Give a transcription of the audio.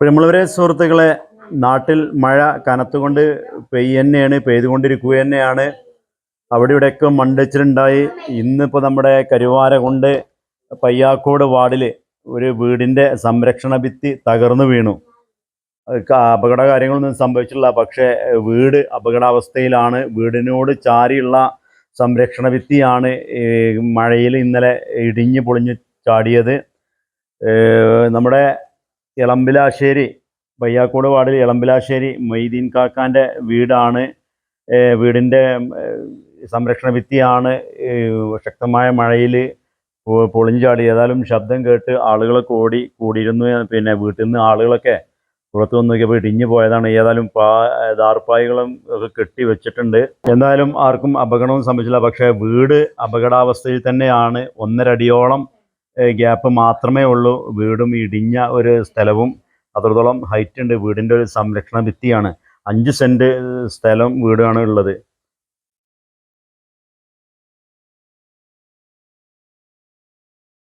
പ്രിയമുള്ളവരെ സുഹൃത്തുക്കളെ നാട്ടിൽ മഴ കനത്തുകൊണ്ട് പെയ്യന്നെയാണ് പെയ്തുകൊണ്ടിരിക്കുക തന്നെയാണ്. അവിടെ ഇവിടെയൊക്കെ മണ്ടച്ചിലുണ്ടായി. ഇന്നിപ്പോൾ നമ്മുടെ കരുവാര കൊണ്ട് പയ്യാക്കോട് വാർഡിൽ ഒരു വീടിന്റെ സംരക്ഷണ ഭിത്തി തകർന്നു വീണു. അപകട കാര്യങ്ങളൊന്നും സംഭവിച്ചിട്ടില്ല. പക്ഷേ വീട് അപകടാവസ്ഥയിലാണ്. വീടിനോട് ചാരിയുള്ള സംരക്ഷണ ഭിത്തിയാണ് മഴയിൽ ഇന്നലെ ഇടിഞ്ഞ് പൊളിഞ്ഞ് ചാടിയത്. നമ്മുടെ ഇളമ്പിലാശ്ശേരി വയ്യാക്കോട് വാർഡിൽ ഇളമ്പിലാശ്ശേരി മൊയ്തീൻ കാക്കാന്റെ വീടാണ്. വീടിന്റെ സംരക്ഷണ ഭിത്തിയാണ്. ശക്തമായ മഴയിൽ പൊളിഞ്ഞു ചാടി. ഏതായാലും ശബ്ദം കേട്ട് ആളുകളൊക്കെ ഓടി കൂടിയിരുന്നു. പിന്നെ വീട്ടിൽ നിന്ന് ആളുകളൊക്കെ പുറത്തു വന്ന് നോക്കിയപ്പോൾ ഇടിഞ്ഞു പോയതാണ്. ഏതായാലും പാ ദാർപ്പായികളും ഒക്കെ കെട്ടി വെച്ചിട്ടുണ്ട്. എന്തായാലും ആർക്കും അപകടവും സംഭവിച്ചില്ല. പക്ഷേ വീട് അപകടാവസ്ഥയിൽ തന്നെയാണ്. ഒന്നരടിയോളം ഗ്യാപ്പ് മാത്രമേ ഉള്ളൂ. വീടും ഇടിഞ്ഞ ഒരു സ്ഥലവും അത്രത്തോളം ഹൈറ്റ് ഉണ്ട്. വീടിന്റെ ഒരു സംരക്ഷണ ഭിത്തിയാണ്. അഞ്ച് സെന്റ് സ്ഥലം വീടാണ് ഉള്ളത്.